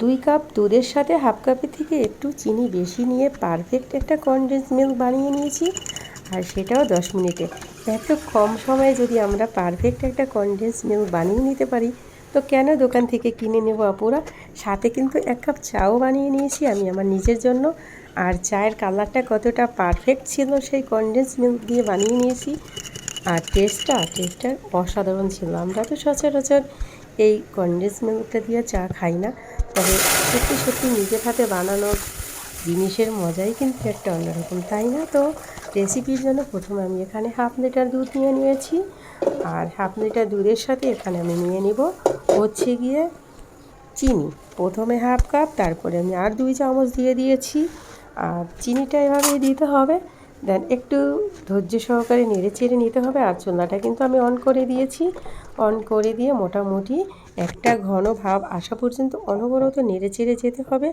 দুই কাপ দুধের সাথে হাফ কাপের থেকে একটু চিনি বেশি নিয়ে পারফেক্ট একটা কনডেন্স মিল্ক বানিয়ে নিয়েছি। আর সেটাও দশ মিনিটে। এত কম সময়ে যদি আমরা পারফেক্ট একটা কনডেন্স মিল্ক বানিয়ে নিতে পারি, তো কেন দোকান থেকে কিনে নেব আপুরা? সাথে কিন্তু এক কাপ চাও বানিয়ে নিয়েছি আমি আমার নিজের জন্য। আর চায়ের কালারটা কতটা পারফেক্ট ছিল সেই কনডেন্স মিল্ক দিয়ে বানিয়ে নিয়েছি। আর টেস্টটা টেস্টটা অসাধারণ ছিল। আমরা তো সচরাচর এই কনডেন্স মিল্কটা দিয়ে চা খাই না। তবে সত্যি সত্যি নিজের হাতে বানানোর জিনিসের মজাই কিন্তু একটা অন্যরকম, তাই না? তো রেসিপির জন্য প্রথমে আমি এখানে হাফ লিটার দুধ নিয়ে নিয়েছি আর হাফ লিটার দুধের সাথে এখানে আমি নিয়ে নিব হচ্ছে গিয়ে চিনি। প্রথমে হাফ কাপ তারপরে আমি আর দুই চামচ দিয়ে দিয়েছি আর চিনিটা এভাবেই দিতে হবে। দেন একটু ধৈর্য সহকারে নেড়ে চেড়ে নিতে হবে আর চুলাটা কিন্তু আমি অন করে দিয়েছি। অন করে দিয়ে মোটামুটি একটা ঘন ভাব আসা পর্যন্ত অনবরত নেড়ে চেড়ে যেতে হবে।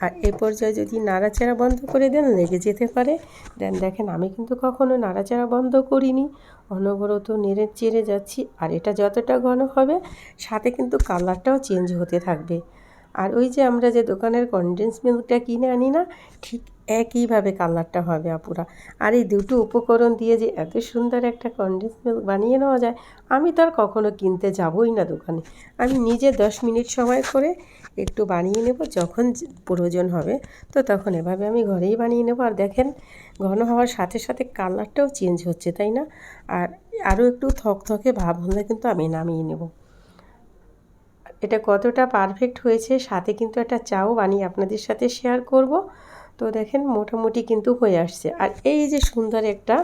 আর এ পর্যায়ে যদি নাড়াচাড়া বন্ধ করে দেন, লেগে যেতে পারে। দেন দেখেন, আমি কিন্তু কখনও নাড়াচাড়া বন্ধ করিনি। অনবরত নেড়ে চেড়ে যাচ্ছি। আর এটা যতটা ঘন হবে, সাথে কিন্তু কালারটাও চেঞ্জ হতে থাকবে। আর ওই যে আমরা যে দোকানের কনডেন্স মিল্কটা কিনে আনি না, ঠিক একইভাবে কালারটা হবে আপুরা। আর এই দুটো উপকরণ দিয়ে যে এত সুন্দর একটা কনডেন্স মিল্ক বানিয়ে নেওয়া যায়, আমি তো আর কখনো কিনতে যাবই না দোকানে। আমি নিজে দশ মিনিট সময় করে একটু বানিয়ে নেব, যখন প্রয়োজন হবে, তো তখন এভাবে আমি ঘরেই বানিয়ে নেব। আর দেখেন, ঘন হওয়ার সাথে সাথে কালারটাও চেঞ্জ হচ্ছে, তাই না? আর আরও একটু থকথকে ভাব হলে কিন্তু আমি নামিয়ে নেব। এটা কতটা পারফেক্ট হয়েছে সাথে কিন্তু একটা চাও বানিয়ে আপনাদের সাথে শেয়ার করব। তো দেখেন মোটামুটি কিন্তু হয়ে আসছে। আর এই যে সুন্দর একটা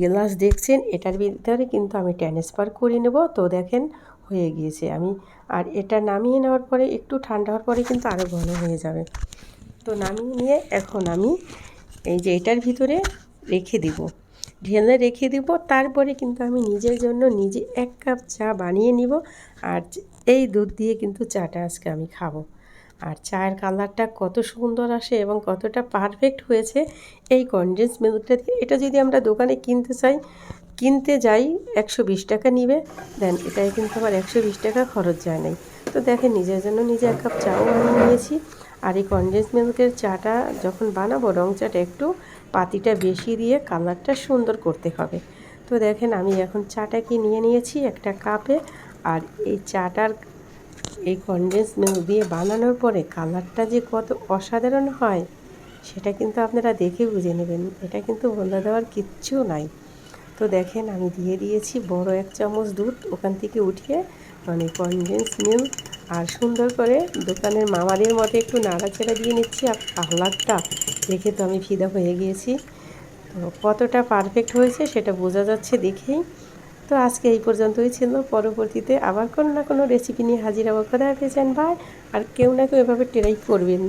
গ্লাস দেখছেন, এটার ভিতরে কিন্তু আমি ট্রান্সফার করে নেব। তো দেখেন হয়ে গিয়েছে আমি। আর এটা নামিয়ে নেওয়ার পরে, একটু ঠান্ডা হওয়ার পরে কিন্তু আরও ঘন হয়ে যাবে। তো নামিয়ে নিয়ে এখন আমি এই যে এটার ভিতরে রেখে দিব। ঢেলে রেখে দিব, তারপরে কিন্তু আমি নিজের জন্য নিজে এক কাপ চা বানিয়ে নিব আর এই দুধ দিয়ে কিন্তু চাটা আজকে আমি খাব। আর চায়ের কালারটা কত সুন্দর আসে এবং কতটা পারফেক্ট হয়েছে এই কনডেন্স মিল্কটা দিয়ে। এটা যদি আমরা দোকানে কিনতে চাই, কিনতে যাই একশো বিশ টাকা নিবে দেন এটাই কিন্তু আমার একশো বিশ টাকা খরচ যায় নাই। তো দেখেন নিজের জন্য নিজে এক কাপ চাও আমি নিয়েছি। আর এই কনডেন্স মিল্কের চাটা যখন বানাবো, রং চাটা একটু পাতিটা বেশি দিয়ে কালারটা সুন্দর করতে হবে। তো দেখেন আমি এখন চাটাকে নিয়ে নিয়েছি একটা কাপে। আর এই চাটার এই কনডেন্স মিল্ক দিয়ে বানানোর পরে কালারটা যে কত অসাধারণ হয়, সেটা কিন্তু আপনারা দেখে বুঝে নেবেন। এটা কিন্তু বলে দেওয়ার কিচ্ছু নাই। তো দেখেন আমি দিয়ে দিয়েছি বড় এক চামচ দুধ। ওখান থেকে উঠিয়ে মানে কনডেন্স মিল্ক আর সুন্দর করে দোকানের মামাদের মতো একটু নাড়াচাড়া দিয়ে নিচ্ছি, আর আহ্লাদটা দেখে তো আমি ফিদা হয়ে গিয়েছি। তো কতটা পারফেক্ট হয়েছে সেটা বোঝা যাচ্ছে দেখেই। তো আজকে এই পর্যন্তই ছিল। পরবর্তীতে আবার কোনো না কোনো রেসিপি নিয়ে হাজির হব। কোথায় পেয়েছেন ভাই আর কেউ না কেউ এভাবে ট্রাই করবেন।